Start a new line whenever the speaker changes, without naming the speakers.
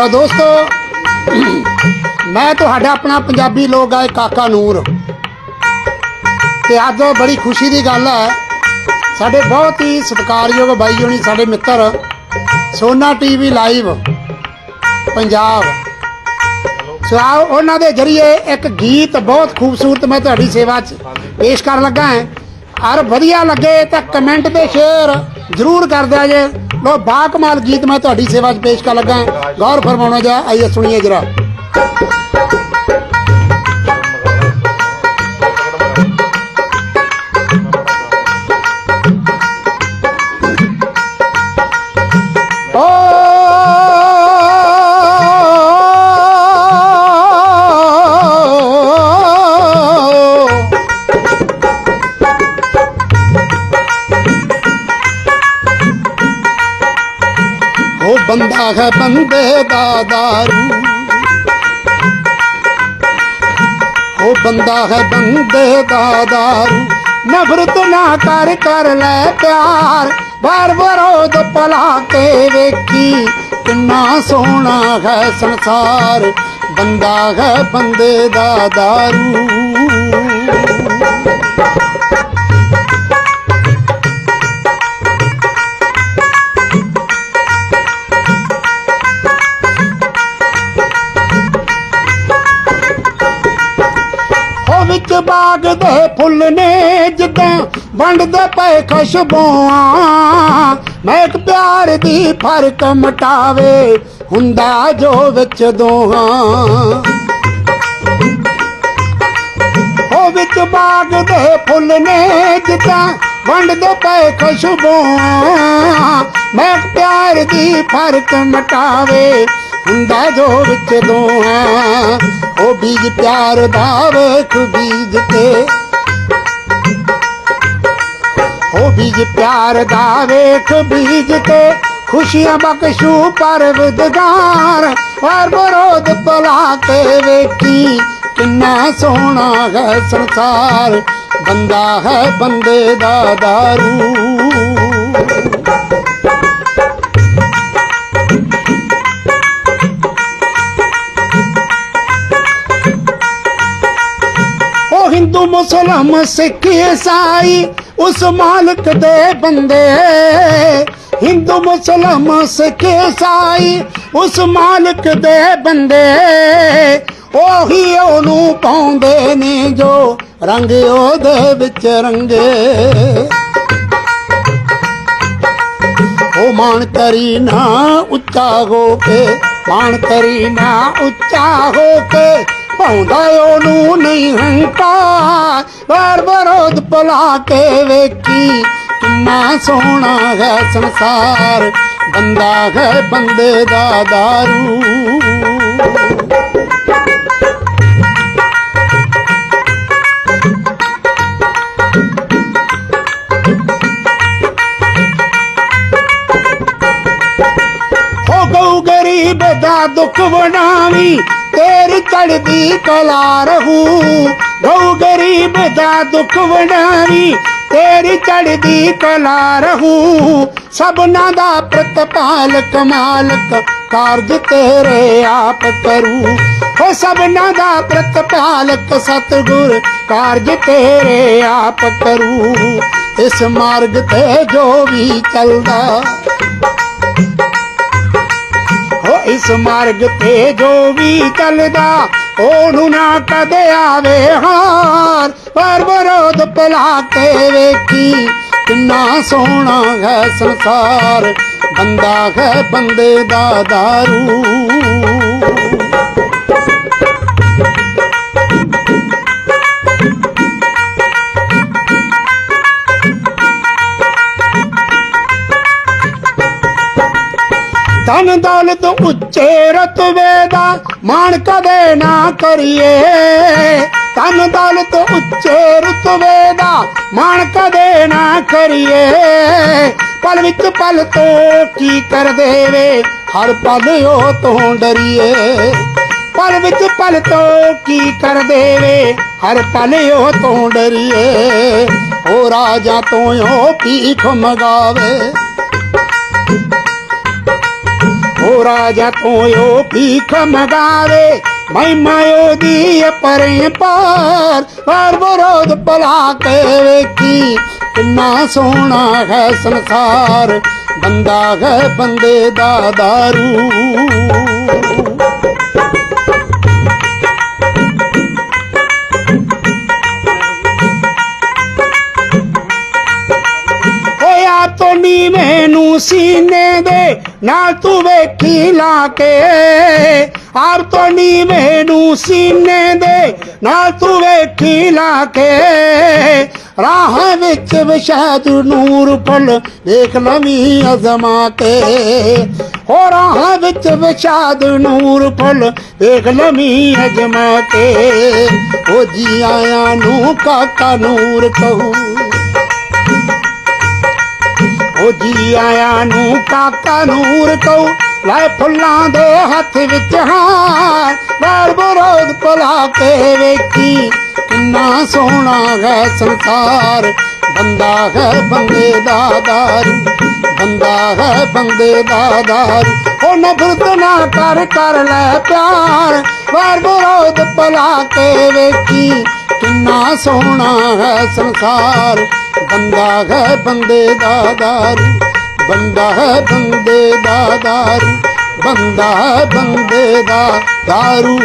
ਲੋ ਦੋਸਤੋ, ਮੈਂ ਤੁਹਾਡਾ ਆਪਣਾ ਪੰਜਾਬੀ ਲੋਕ ਗਾਇਕ ਕਾਕਾ ਨੂਰ। ਤੇ ਅੱਜ ਬੜੀ ਖੁਸ਼ੀ ਦੀ ਗੱਲ ਹੈ, ਸਾਡੇ ਬਹੁਤ ਹੀ ਸਤਿਕਾਰਯੋਗ ਬਾਈ ਹੋਣੀ, ਸਾਡੇ ਮਿੱਤਰ, ਸੋਨਾ ਟੀਵੀ ਲਾਈਵ, ਪੰਜਾਬ। ਸੋ ਆਓ, ਉਹਨਾਂ ਦੇ ਜਰੀਏ ਇੱਕ ਗੀਤ ਬਹੁਤ ਖੂਬਸੂਰਤ ਮੈਂ ਤੁਹਾਡੀ ਸੇਵਾ 'ਚ ਪੇਸ਼ ਕਰਨ ਲੱਗਾ ਹਾਂ। ਔਰ ਵਧੀਆ ਲੱਗੇ ਤਾਂ ਕਮੈਂਟ ਤੇ ਸ਼ੇਅਰ ਜ਼ਰੂਰ ਕਰ ਦਿਆ ਜੇ। ਲੋ ਬਾ ਕਮਾਲ ਗੀਤ ਮੈਂ ਤੁਹਾਡੀ ਸੇਵਾ 'ਚ ਪੇਸ਼ ਕਰ ਲੱਗਾ। ਗੌਰ ਫਰਮਾਉਣਾ ਜਾ, ਆਈਏ ਸੁਣੀਏ ਜਰਾ। ਬੰਦਾ ਹੈ ਬੰਦੇ ਦਾ ਦਾਰੂ। ਉਹ ਬੰਦਾ ਹੈ ਬੰਦੇ ਦਾ ਦਾਰੂ। ਨਫ਼ਰਤ ਨਾ ਕਰ ਕਰ ਲੈ ਪਿਆਰ। ਬਾਰ ਵਿਰੋਧ ਪਲਾ ਕੇ ਵੇਖੀ, ਕਿੰਨਾ ਸੋਹਣਾ ਹੈ ਸੰਸਾਰ। ਬੰਦਾ ਹੈ ਬੰਦੇ ਦਾ ਦਾਰੂ। ਬਾਗ ਦੇ ਫੁੱਲ ਨੇ ਜਿੱਦਾਂ ਵੰਡਦੇ ਪਏ ਖੁਸ਼ਬੂਆਂ। ਮੈਂ ਮਹਿਕ ਪਿਆਰ ਦੀ ਫ਼ਰਕ ਮਟਾਵੇ, ਹੁੰਦਾ ਜੋ ਵਿੱਚ ਦੋਹਾਂ। ਉਹ ਵਿੱਚ ਬਾਗ ਦੇ ਫੁੱਲ ਨੇ ਜਿੱਦਾਂ ਵੰਡਦੇ ਪਏ ਖੁਸ਼ਬੂਆਂ। ਮੈਂ ਪਿਆਰ ਦੀ ਫ਼ਰਕ ਮਟਾਵੇ ਹੁੰਦਾ ਜੋ ਵਿੱਚ ਦੋਹਾਂ ਉਹ ਬੀਜ ਪਿਆਰ ਦਾ ਵੇਖ ਬੀਜ ਤੇ। ਉਹ ਬੀਜ ਪਿਆਰ ਦਾ ਵੇਖ ਬੀਜ ਤੇ, ਖੁਸ਼ੀਆਂ ਬਖਸ਼ੂ ਪਰਵਦਗਾਰ ਹਰ ਬਰੋਦ ਪਲਾ ਕੇ ਵੇਖੀ, ਕਿੰਨਾ ਸੋਹਣਾ ਹੈ ਸੰਸਾਰ, ਬੰਦਾ ਹੈ ਬੰਦੇ ਦਾ ਦਾਰੂ। ਮੁਸਲਮ ਮੁਸਲਮਾਨ ਸਿੱਖ ਈਸਾਈ ਉਸ ਮਾਲਕ ਦੇ ਬੰਦੇ। ਹਿੰਦੂ ਮੁਸਲਮ ਸਿੱਖ ਈਸਾਈ ਉਸ ਮਾਲਕ ਦੇ ਬੰਦੇ। ਉਹੀ ਉਹਨੂੰ ਪਾਉਂਦੇ ਨੇ ਜੋ ਰੰਗ ਉਹਦੇ ਵਿੱਚ ਰੰਗੇ। ਉਹ ਮਾਣ ਕਰੀ ਨਾ ਉੱਚਾ ਹੋ ਕੇ, ਮਾਣ ਕਰੀ ਨਾ ਉੱਚਾ ਹੋ ਕੇ, ਪਾਉਂਦਾ ਉਹਨੂੰ ਨਹੀਂ ਹੰਕਾਰ। ਵਾਰ ਵਿਰੋਧ ਪਲਾ ਕੇ ਵੇਖੀ ਕਿੰਨਾ ਸੋਹਣਾ ਹੈ ਸੰਸਾਰ ਬੰਦਾ ਹੈ ਬੰਦੇ ਦਾ ਦਾਰੂ। ਦਾ ਦੁੱਖ ਬਣਾਵੀ ਤੇਰੀ ਚੜਦੀ ਕਲਾ ਰਹੂ। ਗਊ ਗਰੀਬ ਦਾ ਦੁੱਖ ਬਣਾਵੀ ਤੇਰੀ ਚੜਦੀ ਕਲਾ ਰਹੂ। ਸਭਨਾ ਦਾ ਪ੍ਰਤਪਾਲਕ ਮਾਲਕ ਕਾਰਜ ਤੇਰੇ ਆਪ ਕਰੂ। ਹੋ ਸਭਨਾ ਦਾ ਪ੍ਰਤਪਾਲਕ ਸਤਿਗੁਰ ਕਾਰਜ ਤੇਰੇ ਆਪ ਕਰੂ। ਇਸ ਮਾਰਗ ਤੇ ਜੋ ਵੀ ਚੱਲਦਾ ਇਸ ਮਾਰਗ ਤੇ ਜੋ ਵੀ ਚੱਲਦਾ, ਉਹਨੂੰ ਨਾ ਕਦੇ ਆਵੇ ਹਾਰ। ਪਰ ਵਿਰੋਧ ਪਲਾ ਕੇ ਵੇਖੀ, ਕਿੰਨਾ ਸੋਹਣਾ ਹੈ ਸੰਸਾਰ। ਬੰਦਾ ਹੈ ਬੰਦੇ ਦਾ ਦਾਰੂ। ਧਨ ਦੌਲਤ ਉੱਚੇ ਰਤਬੇ ਦਾ ਮਾਣ ਕਦੇ ਨਾ ਕਰੀਏ। ਧਨ ਦੌਲਤ ਉੱਚੇ ਰਤਬੇ ਦਾ ਮਾਣ ਕਦੇ ਨਾ ਕਰੀਏ। ਪਲ ਵਿੱਚ ਪਲ ਤੋਂ ਕੀ ਕਰ ਦੇਵੇ, ਹਰ ਪਲ ਉਹ ਤੋਂ ਡਰੀਏ। ਪਲ ਵਿੱਚ ਪਲ ਤੋਂ ਕੀ ਕਰ ਦੇਵੇ, ਹਰ ਪਲ ਉਹ ਤੋਂ ਡਰੀਏ। ਉਹ ਰਾਜਾ ਤੋਂ ਉਹ ਭੀਖ ਮਗਾਵੇ। ਉਹ ਉਹ ਰਾਜਾ ਤੋਂ ਉਹ ਭੀਖ ਮਗਾਵੇ। ਮਹਿਮਾ ਉਹਦੀ ਪਰੇ ਪਾਰ ਪਰ ਵਿਰੋਧ ਭਲਾ ਕੇ? ਵੇਖੀ ਕਿੰਨਾ ਸੋਹਣਾ ਹੈ ਸੰਸਾਰ। ਬੰਦਾ ਹੈ ਬੰਦੇ ਦਾ ਦਾਰੂ। ਤੋਂ ਨੀਵੇਂ ਨੂੰ ਸੀਨੇ ਦੇ ਨਾਲ ਤੂੰ ਵੇਖੀ ਲਾ ਕੇ। ਆਪ ਤੋਂ ਨੀਵੇਂ ਨੂੰ ਸੀਨੇ ਦੇ ਨਾਲ ਤੂੰ ਵੇਖੀ ਲਾ ਕੇ। ਰਾਹ ਵਿੱਚ ਵਿਸ਼ਾਦ ਨੂਰ ਫੁੱਲ ਦੇਖ ਨਵੀਂ ਅਜ਼ਮਾ ਕੇ ਹੋ ਰਾਹ ਵਿੱਚ ਵਿਸ਼ਾਦ ਨੂਰ ਫੁੱਲ ਦੇਖ ਨਵੀਂ ਅਜ਼ਮਾ ਕੇ ਉਹ ਜੀ ਆਇਆਂ ਨੂੰ ਕਾਕਾ ਨੂਰ ਕਹੂ। ਉਹ ਜੀ ਆਇਆ ਨੂੰ ਕਾਕਾ ਨੂਰ ਕਉ ਲੈ ਫੁੱਲਾਂ ਦੇ ਹੱਥ ਵਿੱਚ ਹਾਂ ਵਾਰ ਬਰੋਦ ਭਲਾ ਕੇ ਵੇਖੀ। ਕਿੰਨਾ ਸੋਹਣਾ ਹੈ ਸੰਸਾਰ। ਬੰਦਾ ਹੈ ਬੰਦੇ ਦਾ ਦਾਰੂ ਬੰਦਾ ਹੈ ਬੰਦੇ ਦਾ ਦਾਰੂ ਉਹ ਨਫ਼ਰਤ ਨਾ ਕਰ ਕਰ ਲੈ ਪਿਆਰ। ਵਾਰ ਬਰੋਦ ਭਲਾ ਕੇ ਵੇਖੀ। ਕਿੰਨਾ ਸੋਹਣਾ ਹੈ ਸੰਸਾਰ। ਬੰਦਾ ਹੈ ਬੰਦੇ ਦਾ ਦਾਰੂ ਬੰਦਾ ਹੈ ਬੰਦੇ ਦਾ ਦਾਰੂ ਬੰਦਾ ਹੈ ਬੰਦੇ ਦਾ ਦਾਰੂ।